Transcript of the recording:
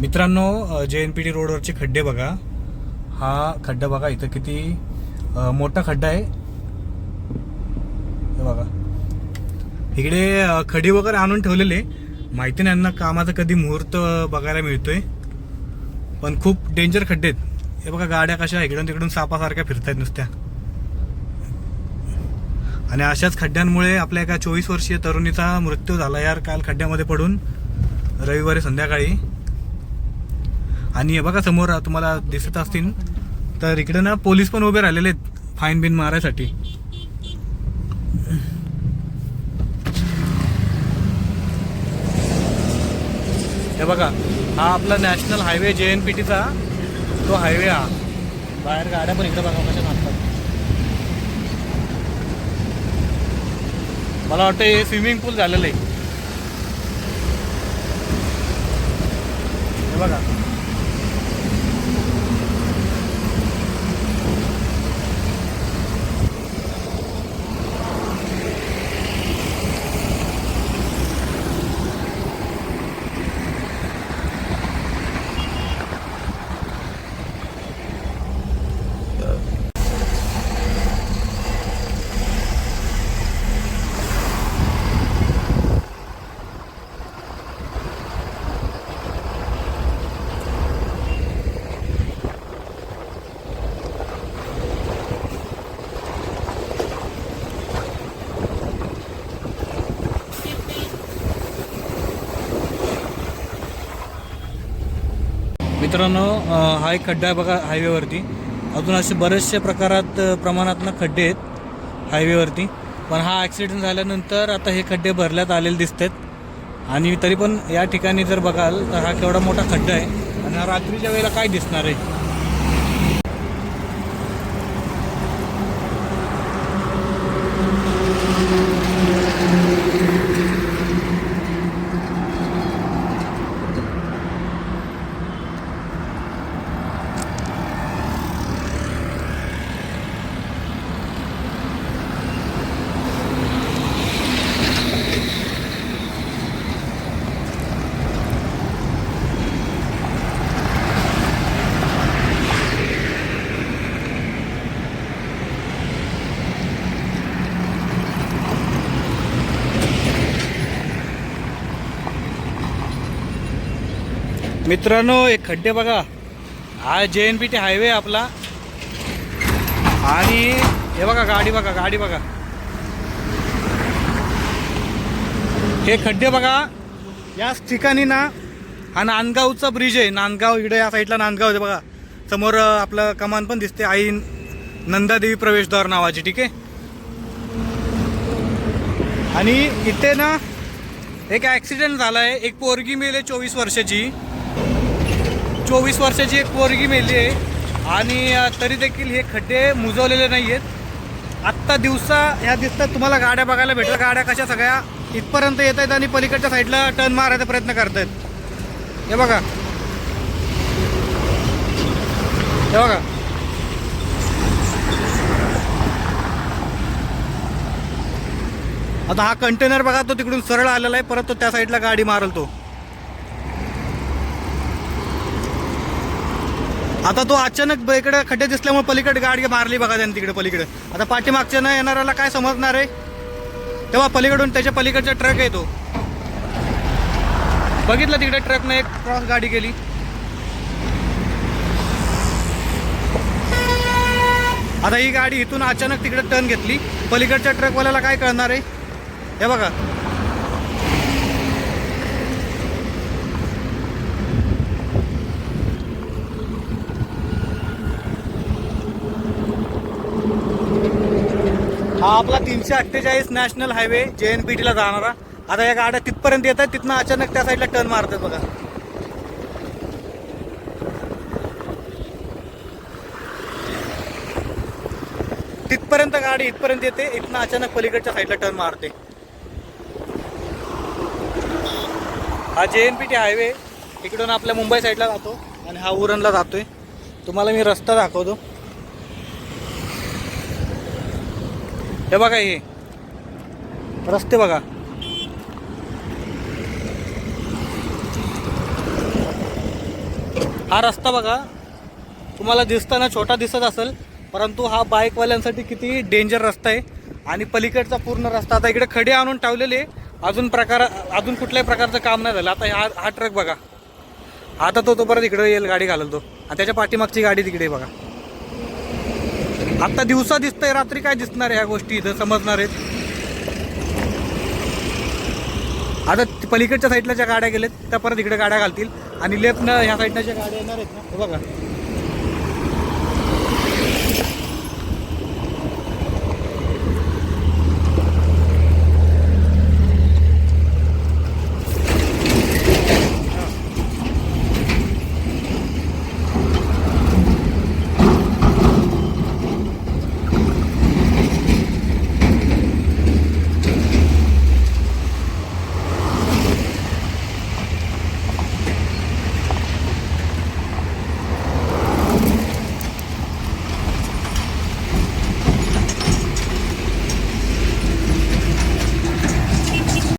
मित्रांनो जे N P T रोडवरचे खड्डे बघा. हा खड्डा बघा इथं किती मोठा खड्डा आहे. हे बघा. इकडे खडी वगैरे आणून ठेवलेले. माहिती नाही यांना कामाचा कधी मुहूर्त बघायला मिळतोय. पण खूप डेंजर खड्डे आहेत. हे बघा गाड्या कशा इकडून तिकडून सापासारख्या फिरतायत नुसत्या. आणि अशाच खड्ड्यांमुळे आपल्या एका चोवीस वर्षीय तरुणीचा मृत्यू झाला यार काल खड्ड्यामध्ये पडून. रविवारी संध्याकाळी. आणि हे बघा समोर तुम्हाला दिसत असतील तर इकडे ना पोलीस पण उभे राहिलेले आहेत फाईन बिन मारायसाठी. हे बघा हा आपला national highway J N P टीचा तो हायवे हा. बाहेर गाड्या पण इकडे बघा कशा थांबतात मला वाटतं हे स्विमिंग पूल झालेलं आहे. हे बघा. मित्रांनो हा एक खड्डा आहे बघा हायवेवरती अजून असे बरेचसे प्रकारात प्रमाणातनं खड्डे आहेत हायवेवरती पण हा ॲक्सिडेंट झाल्यानंतर आता हे खड्डे भरल्यात आलेले दिसत आहेत आणि तरी पण या ठिकाणी जर बघाल तर हा केवढा मोठा खड्डा आहे. आणि हा रात्रीच्या वेळेला काय दिसणार आहे? मित्रांनो एक खड्डे बघा. हा जे एन पी टी हायवे आपला. आणि हे बघा गाडी बघा गाडी बघा. हे खड्डे बघा. याच ठिकाणी ना हा नांदगावचा ब्रिज आहे. नांदगाव इकडे या साईडला नांदगाव आहे बघा. समोर आपलं कमान पण दिसते. आई नंदादेवी प्रवेशद्वार नावाची ठीक आहे? आणि इथे ना एक ॲक्सिडेंट झाला आहे एक पोरगी मेले चोवीस वर्षाची. चोवीस वर्षाची एक पोरगी मेली आहे. आणि तरी देखील हे खड्डे मुजवलेले नाही आहेत आत्ता दिवसा ह्या दिसतात तुम्हाला गाड्या बघायला भेटल्या गाड्या कशा सगळ्या इथपर्यंत येत आहेत आणि पलीकडच्या साईडला टर्न मारायचा प्रयत्न करत आहेत हे बघा. हे बघा. आता हा कंटेनर बघा तो तिकडून सरळ आलेला आहे. परत तो त्या साईडला गाडी मारल तो. आता तो अचानक ब- इकडे खड्डे दिसल्यामुळे पलीकडे गाडी मारली बघा त्यांनी तिकडे पलीकडे. आता पाठीमागच्या न येणाऱ्याला काय समजणार आहे? तेव्हा पलीकडून त्याच्या पलीकडचा ट्रक आहे तो बघितलं तिकडे ट्रकनं एक क्रॉस गाडी गेली आता ही गाडी इथून अचानक तिकडे टर्न घेतली. पलीकडच्या ट्रकवाल्याला काय कळणार आहे? हे बघा. हा आपला तीनशे अठ्ठेचाळीस national highway J N P टीला जाणारा. आता या गाड्या तिथपर्यंत येत आहेत तिथनं अचानक त्या साईडला टर्न मारतात बघा. तिथपर्यंत गाडी इथपर्यंत येते इथनं अचानक पलीकडच्या साईडला टर्न मारते. हा जे एन पी टी हायवे इकडून आपल्या मुंबई साईडला जातो आणि हा उरणला जातोय. तुम्हाला मी रस्ता दाखवतो. हे बघा हे. रस्ते बघा. हा रस्ता बघा. तुम्हाला दिसताना छोटा दिसत असेल परंतु हा बाईकवाल्यांसाठी किती डेंजर रस्ता आहे. आणि पलीकडचा पूर्ण रस्ता आता इकडे खडे आणून ठेवलेले अजून प्रकार अजून कुठल्याही प्रकारचं काम नाही झालं. आता हा हा ट्रक बघा. आता तो तो परत इकडे येईल गाडी घालल तो. आणि त्याच्या पाठीमागची गाडी तिकडे बघा. आता दिवसा दिसतंय रात्री काय दिसणार आहे ह्या गोष्टी इथं समजणार आहेत. आता पलीकडच्या साईडला ज्या गाड्या गेल्यात त्या परत इकडे गाड्या घालतील. आणि लेफ्टनं ह्या साईडनं ज्या गाड्या येणार आहेत ना बघा.